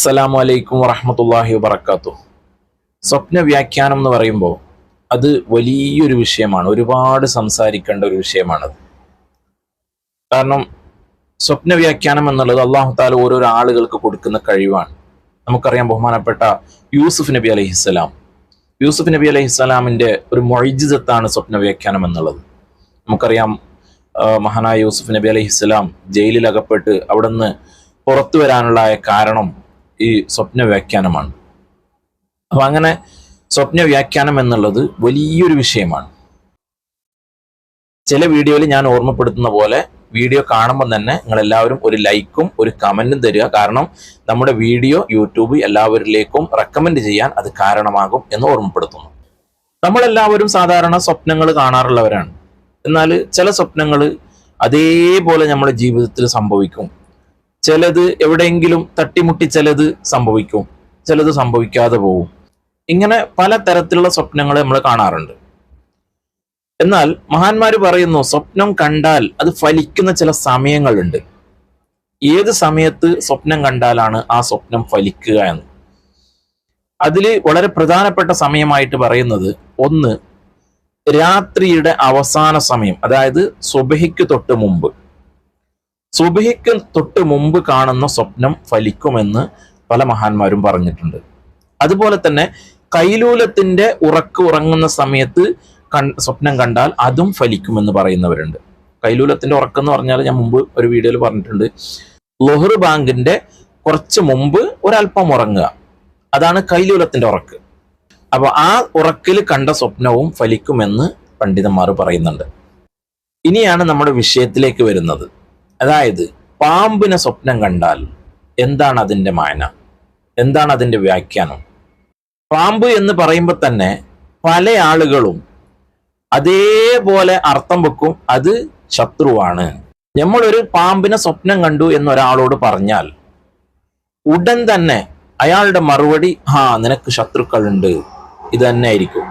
അസ്സലാമു അലൈക്കും വറഹമത്തല്ലാഹി വബർക്കാത്തു സ്വപ്ന വ്യാഖ്യാനം എന്ന് പറയുമ്പോൾ അത് വലിയൊരു വിഷയമാണ്. ഒരുപാട് സംസാരിക്കേണ്ട ഒരു വിഷയമാണത്. കാരണം സ്വപ്ന വ്യാഖ്യാനം എന്നുള്ളത് അള്ളാഹു താല ഓരോരോ ആളുകൾക്ക് കൊടുക്കുന്ന കഴിവാണ്. നമുക്കറിയാം ബഹുമാനപ്പെട്ട യൂസുഫ് നബി അലഹിസ്സലാം യൂസുഫ് നബി അലഹിസ്സലാമിന്റെ ഒരു മൊഴിജിതത്താണ് സ്വപ്ന വ്യാഖ്യാനം എന്നുള്ളത്. നമുക്കറിയാം മഹാനായ യൂസുഫ് നബി അലഹിസ്സലാം ജയിലിൽ അകപ്പെട്ട് അവിടുന്ന് പുറത്തു വരാനുള്ള കാരണം ഈ സ്വപ്ന വ്യാഖ്യാനമാണ് അപ്പൊ അങ്ങനെ സ്വപ്ന വ്യാഖ്യാനം എന്നുള്ളത് വലിയൊരു വിഷയമാണ്. ചില വീഡിയോയിൽ ഞാൻ ഓർമ്മപ്പെടുത്തുന്ന പോലെ വീഡിയോ കാണുമ്പോൾ തന്നെ നിങ്ങൾ എല്ലാവരും ഒരു ലൈക്കും ഒരു കമന്റും തരിക. കാരണം നമ്മുടെ വീഡിയോ യൂട്യൂബ് എല്ലാവരിലേക്കും റെക്കമെൻഡ് ചെയ്യാൻ അത് കാരണമാകും എന്ന് ഓർമ്മപ്പെടുത്തുന്നു. നമ്മളെല്ലാവരും സാധാരണ സ്വപ്നങ്ങൾ കാണാറുള്ളവരാണ്. എന്നാൽ ചില സ്വപ്നങ്ങൾ അതേപോലെ നമ്മുടെ ജീവിതത്തിൽ സംഭവിക്കും. ചിലത് എവിടെയെങ്കിലും തട്ടിമുട്ടി ചിലത് സംഭവിക്കും. ചിലത് സംഭവിക്കാതെ പോകും ഇങ്ങനെ പല തരത്തിലുള്ള സ്വപ്നങ്ങൾ നമ്മൾ കാണാറുണ്ട്. എന്നാൽ മഹാന്മാര് പറയുന്നു സ്വപ്നം കണ്ടാൽ അത് ഫലിക്കുന്ന ചില സമയങ്ങളുണ്ട്. ഏത് സമയത്ത് സ്വപ്നം കണ്ടാലാണ് ആ സ്വപ്നം ഫലിക്കുക എന്ന്? അതിൽ വളരെ പ്രധാനപ്പെട്ട സമയമായിട്ട് പറയുന്നത് ഒന്ന് രാത്രിയുടെ അവസാന സമയം അതായത് സുബഹിക്ക് തൊട്ട് മുമ്പ്. സുബഹിക്ക് തൊട്ട് മുമ്പ് കാണുന്ന സ്വപ്നം ഫലിക്കുമെന്ന് പല മഹാന്മാരും പറഞ്ഞിട്ടുണ്ട്. അതുപോലെ തന്നെ കൈലൂലത്തിന്റെ ഉറക്ക് ഉറങ്ങുന്ന സമയത്ത് സ്വപ്നം കണ്ടാൽ അതും ഫലിക്കുമെന്ന് പറയുന്നവരുണ്ട്. കൈലൂലത്തിന്റെ ഉറക്കം എന്ന് പറഞ്ഞാൽ ഞാൻ മുമ്പ് ഒരു വീഡിയോയിൽ പറഞ്ഞിട്ടുണ്ട്. ലൊഹർ ബാങ്കിന്റെ കുറച്ച് മുമ്പ് ഒരല്പം ഉറങ്ങുക. അതാണ് കൈലൂലത്തിന്റെ ഉറക്ക്. അപ്പൊ ആ ഉറക്കിൽ കണ്ട സ്വപ്നവും ഫലിക്കുമെന്ന് പണ്ഡിതന്മാർ പറയുന്നുണ്ട്. ഇനിയാണ് നമ്മുടെ വിഷയത്തിലേക്ക് വരുന്നത്. അതായത് പാമ്പിനെ സ്വപ്നം കണ്ടാൽ എന്താണ് അതിന്റെ മായന എന്താണ് അതിന്റെ വ്യാഖ്യാനം? പാമ്പ് എന്ന് പറയുമ്പോൾ തന്നെ പല ആളുകളും അതേപോലെ അർത്ഥം വെക്കും അത് ശത്രുവാണ്. നമ്മളൊരു പാമ്പിനെ സ്വപ്നം കണ്ടു എന്നൊരാളോട് പറഞ്ഞാൽ ഉടൻ തന്നെ അയാളുടെ മറുപടി ആ നിനക്ക് ശത്രുക്കളുണ്ട്. ഇത് തന്നെ ആയിരിക്കും